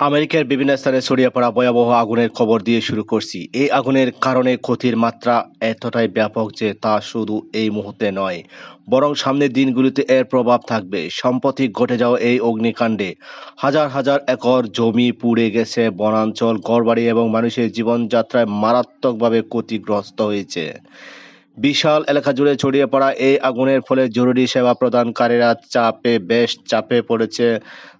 আমেরিকার বিভিন্ন স্থানে ছড়িয়ে পড়া ভয়াবহ আগুনের খবর দিয়ে শুরু করছি। এই আগুনের কারণে ক্ষতির মাত্রা এতটাই ব্যাপক যে তা শুধু এই মুহূর্তে নয়, বরং সামনের দিনগুলিতে এর প্রভাব থাকবে। সম্প্রতি ঘটে যাওয়া এই অগ্নিকাণ্ডে হাজার হাজার একর জমি পুড়ে গেছে, বনাঞ্চল, ঘরবাড়ি এবং মানুষের জীবনযাত্রায় মারাত্মকভাবে ক্ষতিগ্রস্ত হয়েছে। বিশাল এলাকা জুড়ে ছড়িয়ে পড়া এই আগুনের ফলে জরুরি সেবা প্রদানকারীরা চাপে, বেশ চাপে পড়েছে।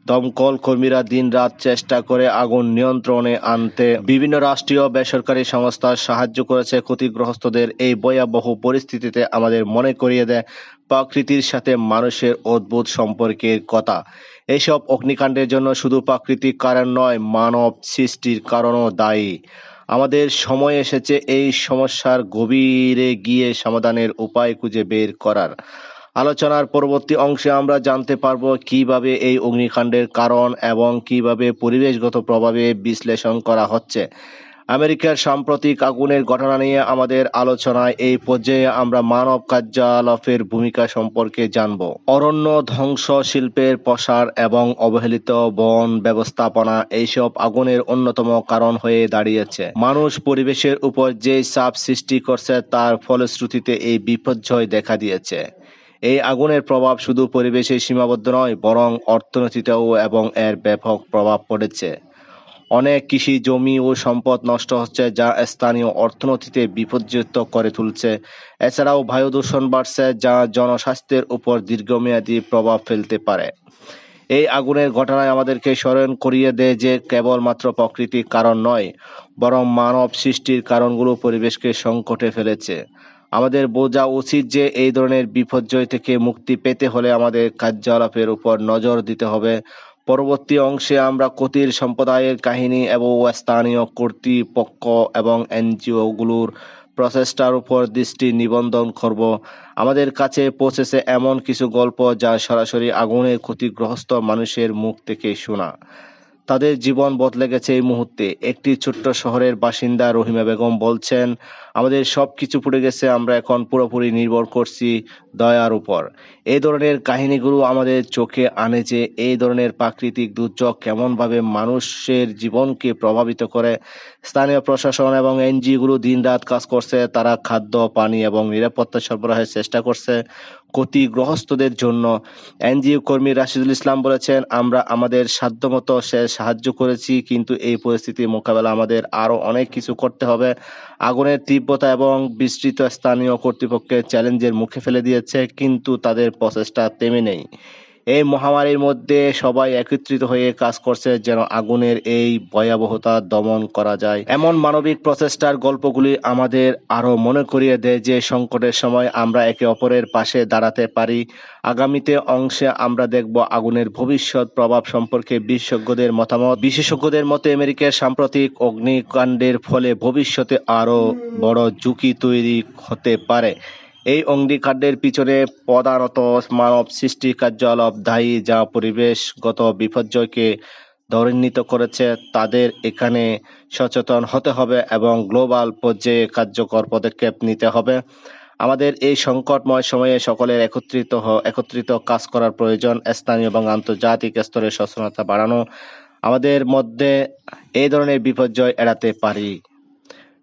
দমকল কর্মীরা দিনরাত চেষ্টা করে আগুন নিয়ন্ত্রণে আনতে। বিভিন্ন রাষ্ট্রীয় বেসরকারি সংস্থা সাহায্য করেছে ক্ষতিগ্রস্তদের। এই ভয়াবহ পরিস্থিতিতে আমাদের মনে করিয়ে দেয় প্রকৃতির সাথে মানুষের অদ্ভুত সম্পর্কের কথা। এইসব অগ্নিকাণ্ডের জন্য শুধু প্রাকৃতিক কারণ নয়, মানব সৃষ্টির কারণও দায়ী। আমাদের সময় এসেছে এই সমস্যার গভীরে গিয়ে সমাধানের উপায় খুঁজে বের করার। আলোচনার পরবর্তী অংশে আমরা জানতে পারব কীভাবে এই অগ্নিকাণ্ডের কারণ এবং কীভাবে পরিবেশগত প্রভাবে বিশ্লেষণ করা হচ্ছে। আমেরিকার সাম্প্রতিক আগুনের ঘটনা নিয়ে আমাদের আলোচনায় এই পর্যায়ে আমরা মানব কার্যালপের ভূমিকা সম্পর্কে জানব। অরণ্য ধ্বংস শিল্পের প্রসার এবং অবহেলিত বন ব্যবস্থাপনা এইসব আগুনের অন্যতম কারণ হয়ে দাঁড়িয়েছে। মানুষ পরিবেশের উপর যে চাপ সৃষ্টি করছে তার ফলশ্রুতিতে এই বিপর্যয় দেখা দিয়েছে। এই আগুনের প্রভাব শুধু পরিবেশে সীমাবদ্ধ নয়, বরং অর্থনীতিতেও এবং এর ব্যাপক প্রভাব পড়েছে। অনেক কৃষি জমি ও সম্পদ নষ্ট হচ্ছে যা স্থানীয় অর্থনীতিতে বিপর্যস্ত করে তুলছে। এছাড়াও বায়ু দূষণ বাড়ছে যা জনস্বাস্থ্যের উপর দীর্ঘমেয়াদী প্রভাব ফেলতে পারে। এই আগুনের ঘটনায় আমাদেরকে স্মরণ করিয়ে দেয় যে কেবলমাত্র প্রাকৃতিক কারণ নয়, বরং মানব সৃষ্টির কারণগুলো পরিবেশকে সংকটে ফেলেছে। আমাদের বোঝা উচিত যে এই ধরনের বিপর্যয় থেকে মুক্তি পেতে হলে আমাদের কার্যকলাপের উপর নজর দিতে হবে। পরবর্তী অংশে আমরা কতির সম্প্রদায়ের কাহিনী এবং স্থানীয় কর্তৃপক্ষ এবং এনজিওগুলোর প্রচেষ্টার উপর দৃষ্টি নিবন্ধন করব। আমাদের কাছে পৌঁছেছে এমন কিছু গল্প যা সরাসরি আগুনে ক্ষতিগ্রস্ত মানুষের মুখ থেকে শোনা। তাদের জীবন বদলে গেছে এই মুহূর্তে। একটি ছোট্ট শহরের বাসিন্দা রহিমা বেগম বলছেন আমাদের সব কিছু পড়ে গেছে, আমরা এখন পুরোপুরি নির্ভর করছি দয়ার উপর। এই ধরনের কাহিনীগুলো আমাদের চোখে আনে যে এই ধরনের প্রাকৃতিক দুর্যোগ কেমনভাবে মানুষের জীবনকে প্রভাবিত করে। স্থানীয় প্রশাসন এবং এনজিওগুলো দিন রাত কাজ করছে, তারা খাদ্য, পানি এবং নিরাপত্তা সরবরাহের চেষ্টা করছে ক্ষতিগ্রস্তদের জন্য। এনজিও কর্মী রাশিদুল ইসলাম বলেছেন, আমরা আমাদের সাধ্যমতো সে সাহায্য করেছি, কিন্তু এই পরিস্থিতি মোকাবেলা আমাদের আরও অনেক কিছু করতে হবে। আগুনের তীব্রতা এবং বিস্তৃত স্থানীয় কর্তৃপক্ষের চ্যালেঞ্জের মুখে ফেলে দিয়েছে কিন্তু তাদের প্রচেষ্টা থেমে নেই। এই মহামারীর মধ্যে সবাই একত্রিত হয়ে কাজ করছে যেন আগুনের এই ভয়াবহতা দমন করা যায়। এমন মানবিক প্রচেষ্টার গল্পগুলি আমাদের আরও মনে করিয়ে দেয় যে সংকটের সময় আমরা একে অপরের পাশে দাঁড়াতে পারি। আগামীতে অংশে আমরা দেখব আগুনের ভবিষ্যৎ প্রভাব সম্পর্কে বিশেষজ্ঞদের মতামত। বিশেষজ্ঞদের মতে, আমেরিকার সাম্প্রতিক অগ্নিকাণ্ডের ফলে ভবিষ্যতে আরও বড় ঝুঁকি তৈরি হতে পারে। এই অগ্নিকাণ্ডের পিছনে প্রধানত মানব সৃষ্টি কার্যকলাপ দায়ী যা পরিবেশগত বিপর্যয়কে ত্বরান্বিত করেছে, তাদের এখানে সচেতন হতে হবে এবং গ্লোবাল পর্যায়ে কার্যকর পদক্ষেপ নিতে হবে। আমাদের এই সংকটময় সময়ে সকলের একত্রিত একত্রিত কাজ করার প্রয়োজন। স্থানীয় এবং আন্তর্জাতিক স্তরে সচেতনতা বাড়ানো। আমাদের মধ্যে এই ধরনের বিপর্যয় এড়াতে পারি।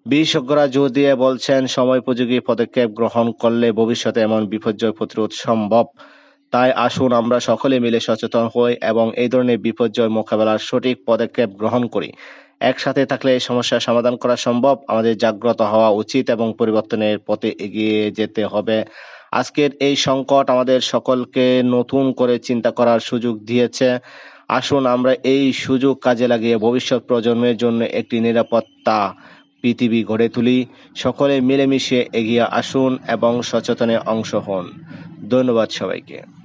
বিশেষজ্ঞরা জোর দিয়ে বলছেন সময়োপযোগী পদক্ষেপ গ্রহণ করলে ভবিষ্যতে এমন বিপর্যয় প্রতিরোধ সম্ভব। তাই আসুন আমরা সকলে মিলে সচেতন হই এবং এই ধরনের বিপর্যয় মোকাবেলার সঠিক পদক্ষেপ গ্রহণ করি। একসাথে থাকলে এই সমস্যার সমাধান করা সম্ভব। আমাদের জাগ্রত হওয়া উচিত এবং পরিবর্তনের পথে এগিয়ে যেতে হবে। আজকের এই সংকট আমাদের সকলকে নতুন করে চিন্তা করার সুযোগ দিয়েছে। আসুন আমরা এই সুযোগ কাজে লাগিয়ে ভবিষ্যৎ প্রজন্মের জন্য একটি নিরাপত্তা পৃথিবী গড়ে তুলি সকলে মিলেমিশে এগিয়ে আসুন এবং সচেতনে অংশ হন। ধন্যবাদ সবাইকে।